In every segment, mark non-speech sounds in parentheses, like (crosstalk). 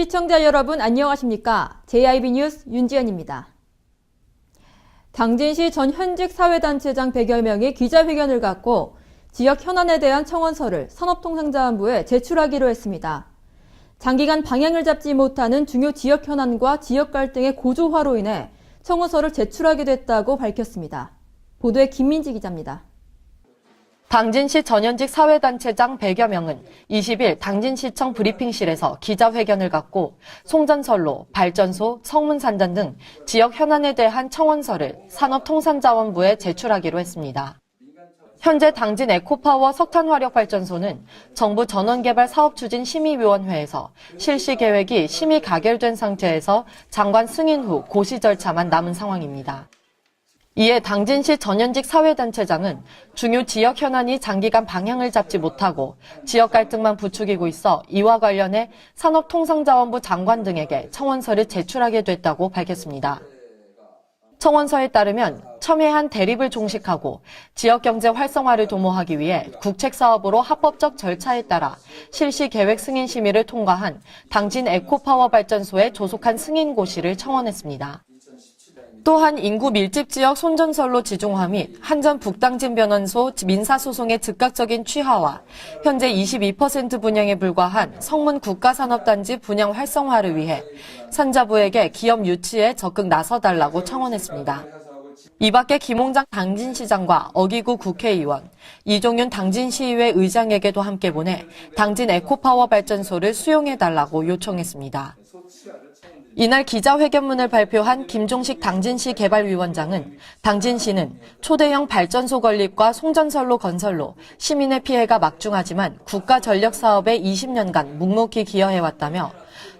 시청자 여러분 안녕하십니까? JIB 뉴스 윤지연입니다. 당진시 전 현직 사회단체장 100여 명이 기자회견을 갖고 지역 현안에 대한 청원서를 산업통상자원부에 제출하기로 했습니다. 장기간 방향을 잡지 못하는 중요 지역 현안과 지역 갈등의 고조화로 인해 청원서를 제출하게 됐다고 밝혔습니다. 보도에 김민지 기자입니다. 당진시 전현직 사회단체장 100여 명은 20일 당진시청 브리핑실에서 기자회견을 갖고 송전선로, 발전소, 성문산단 등 지역 현안에 대한 청원서를 산업통상자원부에 제출하기로 했습니다. 현재 당진 에코파워 석탄화력발전소는 정부 전원개발 사업추진 심의위원회에서 실시 계획이 심의 가결된 상태에서 장관 승인 후 고시 절차만 남은 상황입니다. 이에 당진시 전현직 사회단체장은 중요 지역 현안이 장기간 방향을 잡지 못하고 지역 갈등만 부추기고 있어 이와 관련해 산업통상자원부 장관 등에게 청원서를 제출하게 됐다고 밝혔습니다. 청원서에 따르면 첨예한 대립을 종식하고 지역 경제 활성화를 도모하기 위해 국책 사업으로 합법적 절차에 따라 실시 계획 승인 심의를 통과한 당진 에코파워 발전소의 조속한 승인 고시를 청원했습니다. 또한 인구 밀집 지역 손전설로 지정화 및 한전 북당진 변원소 민사소송의 즉각적인 취하와 현재 22% 분양에 불과한 성문 국가산업단지 분양 활성화를 위해 산자부에게 기업 유치에 적극 나서달라고 청원했습니다. 이 밖에 김홍장 당진시장과 어기구 국회의원, 이종윤 당진시의회 의장에게도 함께 보내 당진 에코파워 발전소를 수용해달라고 요청했습니다. 이날 기자회견문을 발표한 김종식 당진시 개발위원장은 당진시는 초대형 발전소 건립과 송전선로 건설로 시민의 피해가 막중하지만 국가 전력 사업에 20년간 묵묵히 기여해왔다며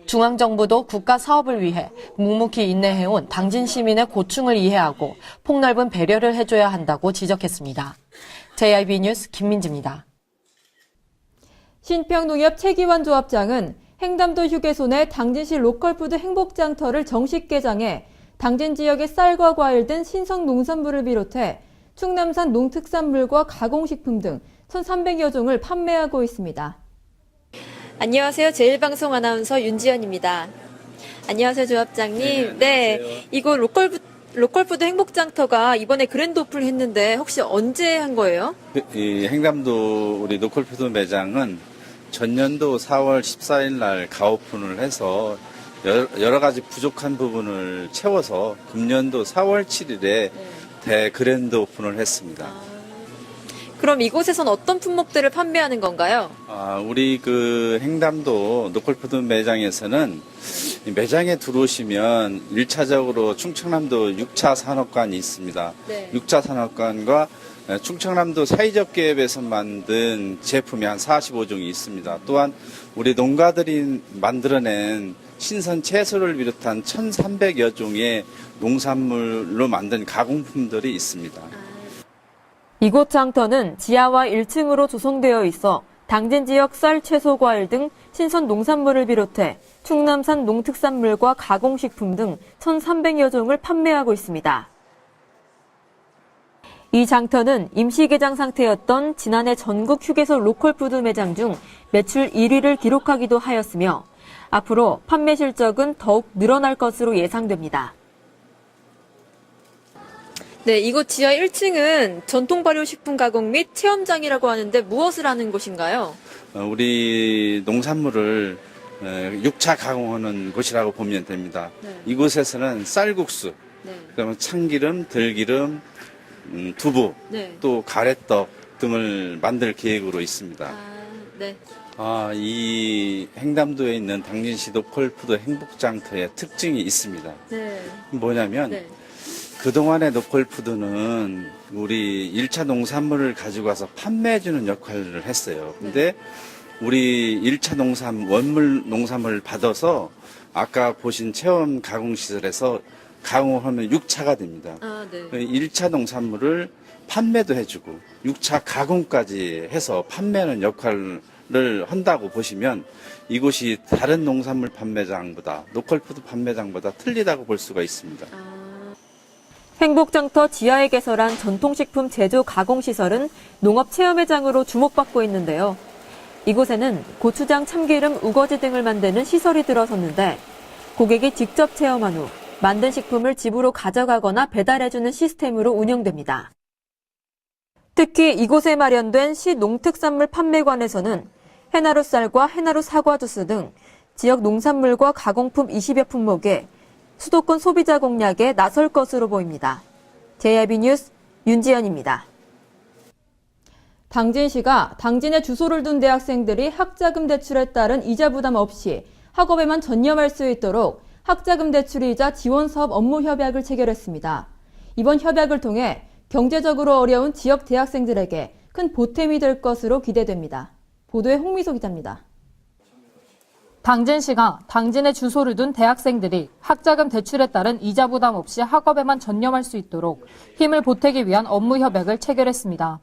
중앙정부도 국가 사업을 위해 묵묵히 인내해온 당진 시민의 고충을 이해하고 폭넓은 배려를 해줘야 한다고 지적했습니다. JIB 뉴스 김민지입니다. 신평농협 최기환 조합장은 행담도 휴게소 내 당진시 로컬푸드 행복장터를 정식 개장해 당진 지역의 쌀과 과일 등 신성 농산물을 비롯해 충남산 농특산물과 가공식품 등 1,300여 종을 판매하고 있습니다. 안녕하세요. 제일방송 아나운서 윤지연입니다. 안녕하세요, 조합장님. 네, 이곳 로컬 로컬푸드 행복장터가 이번에 그랜드 오픈을 했는데 혹시 언제 한 거예요? 이 행담도 우리 노컬푸드 매장은 전년도 4월 14일 날 가오픈을 해서 여러, 가지 부족한 부분을 채워서 금년도 4월 7일에 대그랜드 오픈을 했습니다. 그럼 이곳에선 어떤 품목들을 판매하는 건가요? 아, 우리 그 행담도 노컬푸드 매장에서는 이 매장에 들어오시면 1차적으로 충청남도 6차 산업관이 있습니다. 네. 6차 산업관과 충청남도 사회적 기업에서 만든 제품이 한 45종이 있습니다. 또한 우리 농가들이 만들어낸 신선 채소를 비롯한 1,300여 종의 농산물로 만든 가공품들이 있습니다. 이곳 장터는 지하와 1층으로 조성되어 있어 당진 지역 쌀, 채소, 과일 등 신선 농산물을 비롯해 충남산 농특산물과 가공식품 등 1,300여 종을 판매하고 있습니다. 이 장터는 임시 개장 상태였던 지난해 전국 휴게소 로컬 푸드 매장 중 매출 1위를 기록하기도 하였으며 앞으로 판매 실적은 더욱 늘어날 것으로 예상됩니다. 네, 이곳 지하 1층은 전통 발효식품 가공 및 체험장이라고 하는데 무엇을 하는 곳인가요? 어, 우리 농산물을 6차 가공하는 곳이라고 보면 됩니다. 네. 이곳에서는 쌀국수, 네. 그다음에 참기름, 들기름, 음, 두부, 네. 또 가래떡 등을 만들 계획으로 있습니다. 아, 네. 아, 이 행담도에 있는 당진시 노컬푸드 행복장터의 특징이 있습니다. 네. 뭐냐면 네. 그동안의 노컬푸드는 우리 1차 농산물을 가지고 와서 판매해주는 역할을 했어요. 근데 우리 1차 농산, 원물 농산물을 받아서 아까 보신 체험 가공시설에서 가공하면 6차가 됩니다. 아, 네. 1차 농산물을 판매도 해주고 6차 가공까지 해서 판매하는 역할을 한다고 보시면 이곳이 다른 농산물 판매장보다 로컬푸드 판매장보다 틀리다고 볼 수가 있습니다. 행복장터 지하에 개설한 전통식품 제조 가공시설은 농업 체험회장으로 주목받고 있는데요. 이곳에는 고추장, 참기름, 우거지 등을 만드는 시설이 들어섰는데 고객이 직접 체험한 후 만든 식품을 집으로 가져가거나 배달해주는 시스템으로 운영됩니다. 특히 이곳에 마련된 시 농특산물 판매관에서는 해나루 쌀과 해나루 사과 주스 등 지역 농산물과 가공품 20여 품목에 수도권 소비자 공략에 나설 것으로 보입니다. JIB 뉴스 윤지연입니다. 당진시가 당진에 주소를 둔 대학생들이 학자금 대출에 따른 이자 부담 없이 학업에만 전념할 수 있도록 학자금 대출이자 지원 사업 업무 협약을 체결했습니다. 이번 협약을 통해 경제적으로 어려운 지역 대학생들에게 큰 보탬이 될 것으로 기대됩니다. 보도에 홍미소 기자입니다. 당진 시가 당진에 주소를 둔 대학생들이 학자금 대출에 따른 이자 부담 없이 학업에만 전념할 수 있도록 힘을 보태기 위한 업무 협약을 체결했습니다.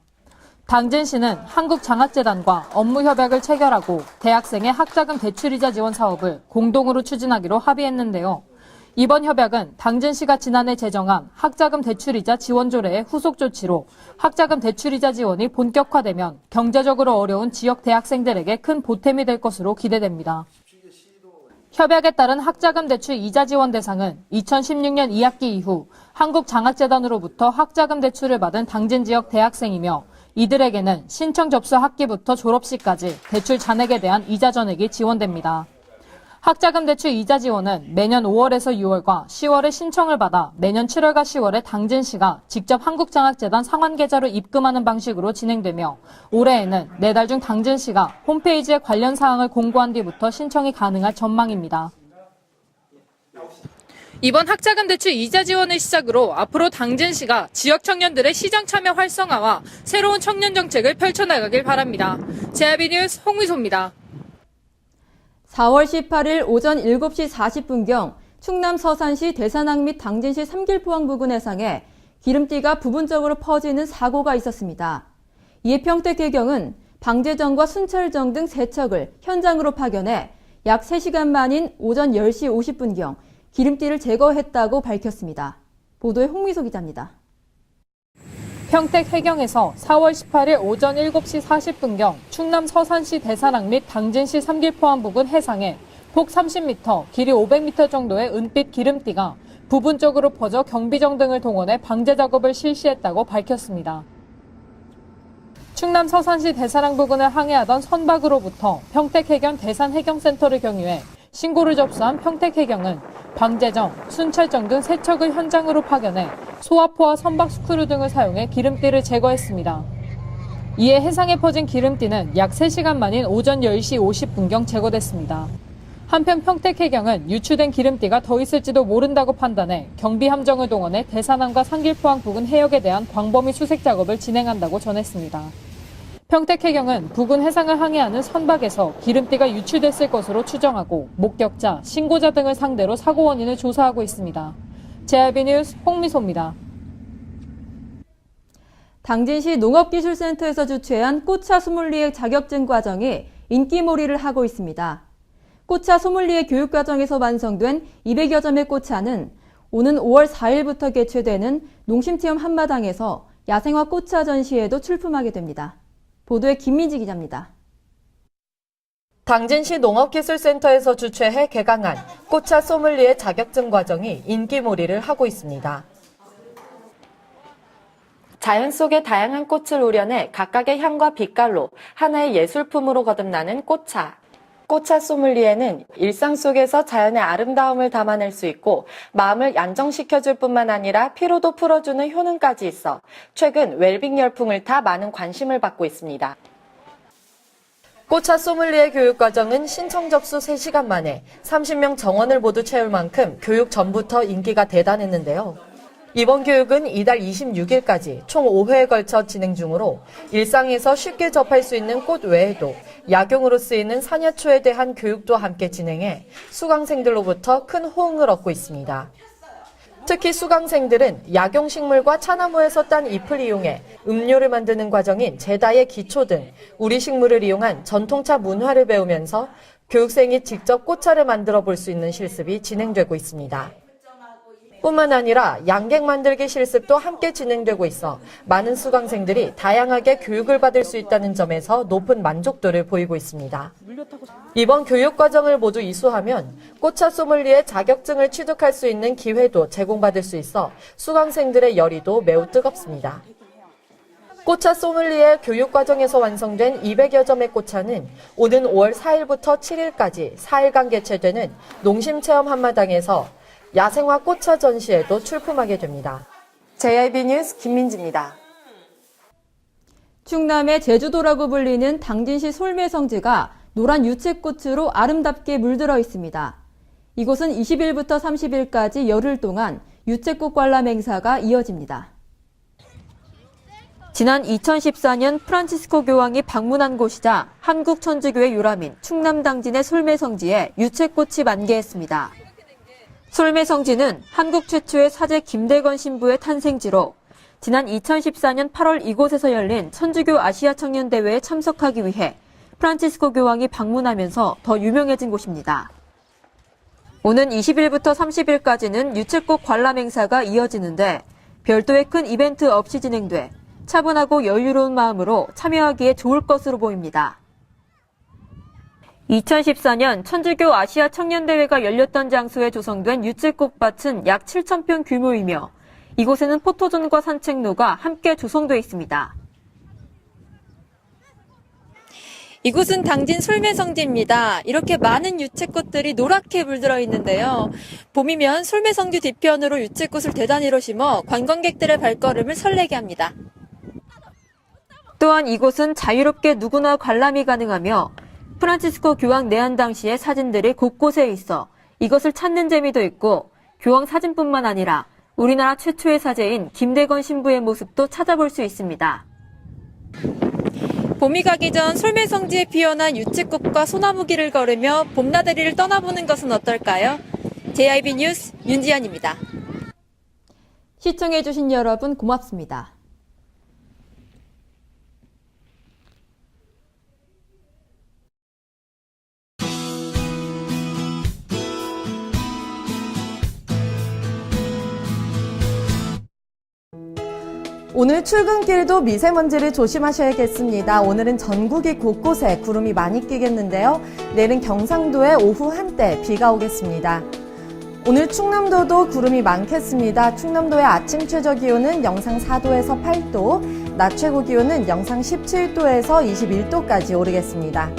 당진 시는 한국장학재단과 업무 협약을 체결하고 대학생의 학자금 대출이자 지원 사업을 공동으로 추진하기로 합의했는데요. 이번 협약은 당진시가 지난해 제정한 학자금 대출이자 지원 조례의 후속 조치로 학자금 대출이자 지원이 본격화되면 경제적으로 어려운 지역 대학생들에게 큰 보탬이 될 것으로 기대됩니다. 협약에 따른 학자금 대출 이자 지원 대상은 2016년 2학기 이후 한국장학재단으로부터 학자금 대출을 받은 당진 지역 대학생이며 이들에게는 신청 접수 학기부터 졸업시까지 대출 잔액에 대한 이자 전액이 지원됩니다. 학자금 대출 이자 지원은 매년 5월에서 6월과 10월에 신청을 받아 매년 7월과 10월에 당진 시가 직접 한국장학재단 상환 계좌로 입금하는 방식으로 진행되며 올해에는 네달 중 당진 시가 홈페이지에 관련 사항을 공고한 뒤부터 신청이 가능할 전망입니다. 이번 학자금 대출 이자 지원을 시작으로 앞으로 당진 시가 지역 청년들의 시장 참여 활성화와 새로운 청년 정책을 펼쳐나가길 바랍니다. 제아비 뉴스 홍미소입니다. 4월 18일 오전 7시 40분경 충남 서산시 대산항 및 당진시 삼길포항 부근 해상에 기름띠가 부분적으로 퍼지는 사고가 있었습니다. 이에 평택해경은 방제정과 순찰정 등 세척을 현장으로 파견해 약 3시간 만인 오전 10시 50분경 기름띠를 제거했다고 밝혔습니다. 보도에 홍미소 기자입니다. 평택 해경에서 4월 18일 오전 7시 40분경 충남 서산시 대산항 및 당진시 삼길포항 부근 해상에 폭 30m, 길이 500m 정도의 은빛 기름띠가 부분적으로 퍼져 경비정 등을 동원해 방제 작업을 실시했다고 밝혔습니다. 충남 서산시 대산항 부근을 항해하던 선박으로부터 평택해경 대산해경센터를 경유해 신고를 접수한 평택해경은 방제정, 순찰정 등 세척을 현장으로 파견해 소화포와 선박 스크류 등을 사용해 기름띠를 제거했습니다. 이에 해상에 퍼진 기름띠는 약 3시간 만인 오전 10시 50분경 제거됐습니다. 한편 평택해경은 유출된 기름띠가 더 있을지도 모른다고 판단해 경비 함정을 동원해 대산항과 상길포항 부근 해역에 대한 광범위 수색 작업을 진행한다고 전했습니다. 평택해경은 부근 해상을 항해하는 선박에서 기름띠가 유출됐을 것으로 추정하고 목격자, 신고자 등을 상대로 사고 원인을 조사하고 있습니다. JRB 뉴스 홍미소입니다. 당진시 농업기술센터에서 주최한 꽃차 소믈리에 자격증 과정이 인기몰이를 하고 있습니다. 꽃차 소믈리에 교육 과정에서 완성된 200여 점의 꽃차는 오는 5월 4일부터 개최되는 농심체험 한마당에서 야생화 꽃차 전시회도 출품하게 됩니다. 보도에 김민지 기자입니다. 당진시 농업기술센터에서 주최해 개강한 꽃차 소믈리에 자격증 과정이 인기몰이를 하고 있습니다. 자연 속의 다양한 꽃을 우려내 각각의 향과 빛깔로 하나의 예술품으로 거듭나는 꽃차. 꽃차 소믈리에는 일상 속에서 자연의 아름다움을 담아낼 수 있고 마음을 안정시켜줄 뿐만 아니라 피로도 풀어주는 효능까지 있어 최근 웰빙 열풍을 타 많은 관심을 받고 있습니다. 꽃차 소믈리에 교육 과정은 신청 접수 3시간 만에 30명 정원을 모두 채울 만큼 교육 전부터 인기가 대단했는데요. 이번 교육은 이달 26일까지 총 5회에 걸쳐 진행 중으로 일상에서 쉽게 접할 수 있는 꽃 외에도 약용으로 쓰이는 산야초에 대한 교육도 함께 진행해 수강생들로부터 큰 호응을 얻고 있습니다. 특히 수강생들은 약용식물과 차나무에서 딴 잎을 이용해 음료를 만드는 과정인 제다의 기초 등 우리 식물을 이용한 전통차 문화를 배우면서 교육생이 직접 꽃차를 만들어 볼 수 있는 실습이 진행되고 있습니다. 뿐만 아니라 양갱 만들기 실습도 함께 진행되고 있어 많은 수강생들이 다양하게 교육을 받을 수 있다는 점에서 높은 만족도를 보이고 있습니다. 이번 교육 과정을 모두 이수하면 꽃차 소믈리에 자격증을 취득할 수 있는 기회도 제공받을 수 있어 수강생들의 열의도 매우 뜨겁습니다. 꽃차 소믈리에 교육 과정에서 완성된 200여 점의 꽃차는 오는 5월 4일부터 7일까지 4일간 개최되는 농심체험 한마당에서 야생화 꽃차 전시에도 출품하게 됩니다. JIB 뉴스 김민지입니다. 충남의 제주도라고 불리는 당진시 솔매성지가 노란 유채꽃으로 아름답게 물들어 있습니다. 이곳은 20일부터 30일까지 열흘 동안 유채꽃 관람 행사가 이어집니다. 지난 2014년 프란치스코 교황이 방문한 곳이자 한국 천주교의 유람인 충남 당진의 솔매성지에 유채꽃이 만개했습니다. 솔매성지는 한국 최초의 사제 김대건 신부의 탄생지로 지난 2014년 8월 이곳에서 열린 천주교 아시아 청년 대회에 참석하기 위해 프란치스코 교황이 방문하면서 더 유명해진 곳입니다. 오는 20일부터 30일까지는 유채꽃 관람 행사가 이어지는데 별도의 큰 이벤트 없이 진행돼 차분하고 여유로운 마음으로 참여하기에 좋을 것으로 보입니다. 2014년 천주교 아시아 청년대회가 열렸던 장소에 조성된 유채꽃밭은 약 7,000평 규모이며 이곳에는 포토존과 산책로가 함께 조성되어 있습니다. 이곳은 당진 솔매성지입니다. 이렇게 많은 유채꽃들이 노랗게 물들어 있는데요. 봄이면 솔매성지 뒤편으로 유채꽃을 대단위로 심어 관광객들의 발걸음을 설레게 합니다. 또한 이곳은 자유롭게 누구나 관람이 가능하며 프란치스코 교황 내한 당시의 사진들이 곳곳에 있어 이것을 찾는 재미도 있고 교황 사진뿐만 아니라 우리나라 최초의 사제인 김대건 신부의 모습도 찾아볼 수 있습니다. 봄이 가기 전 솔매성지에 피어난 유채꽃과 소나무길을 걸으며 봄나들이를 떠나보는 것은 어떨까요? JIB 뉴스 윤지연입니다. 시청해주신 여러분 고맙습니다. 오늘 출근길도 미세먼지를 조심하셔야겠습니다. 오늘은 전국이 곳곳에 구름이 많이 끼겠는데요. 내일은 경상도에 오후 한때 비가 오겠습니다. 오늘 충남도도 구름이 많겠습니다. 충남도의 아침 최저 기온은 영상 4도에서 8도, 낮 최고 기온은 영상 17도에서 21도까지 오르겠습니다.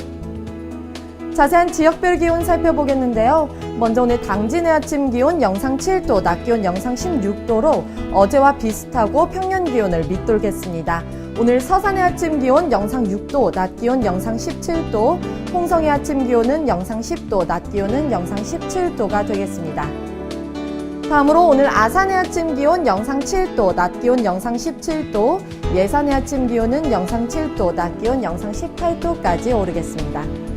자세한 지역별 기온 살펴보겠는데요. 먼저 오늘 당진의 아침 기온 영상 7도, 낮 기온 영상 16도로 어제와 비슷하고 평년 기온을 밑돌겠습니다. 오늘 서산의 아침 기온 영상 6도, 낮 기온 영상 17도, 홍성의 아침 기온은 영상 10도, 낮 기온은 영상 17도가 되겠습니다. 다음으로 오늘 아산의 아침 기온 영상 7도, 낮 기온 영상 17도, 예산의 아침 기온은 영상 7도, 낮 기온 영상 18도까지 오르겠습니다.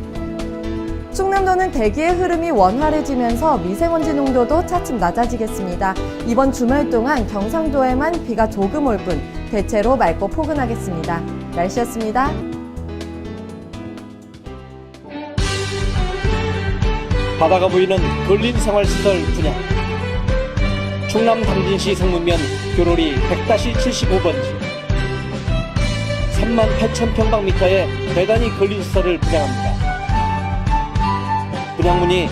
충남도는 대기의 흐름이 원활해지면서 미세먼지 농도도 차츰 낮아지겠습니다. 이번 주말 동안 경상도에만 비가 조금 올 뿐 대체로 맑고 포근하겠습니다. 날씨였습니다. 바다가 보이는 걸린 생활 시설 분양 충남 당진시 성문면 교로리 100-75번지 3만 8천 평방미터의 대단히 걸린 시설을 분양합니다. 분양문의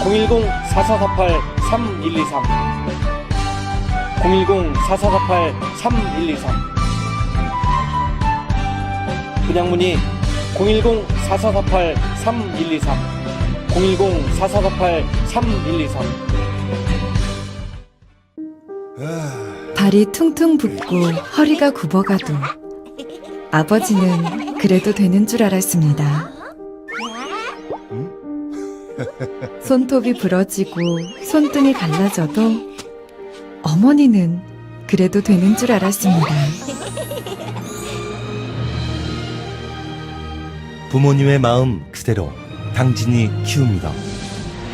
010-4448-3123 010-4448-3123 분양문의 010-4448-3123 010-4448-3123 발이 퉁퉁 붓고 허리가 굽어가도 아버지는 그래도 되는 줄 알았습니다. (laughs) 손톱이 부러지고 손등이 갈라져도 어머니는 그래도 되는 줄 알았습니다. 부모님의 마음 그대로 당진이 키웁니다.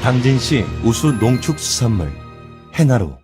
당진시 우수 농축수산물 해나루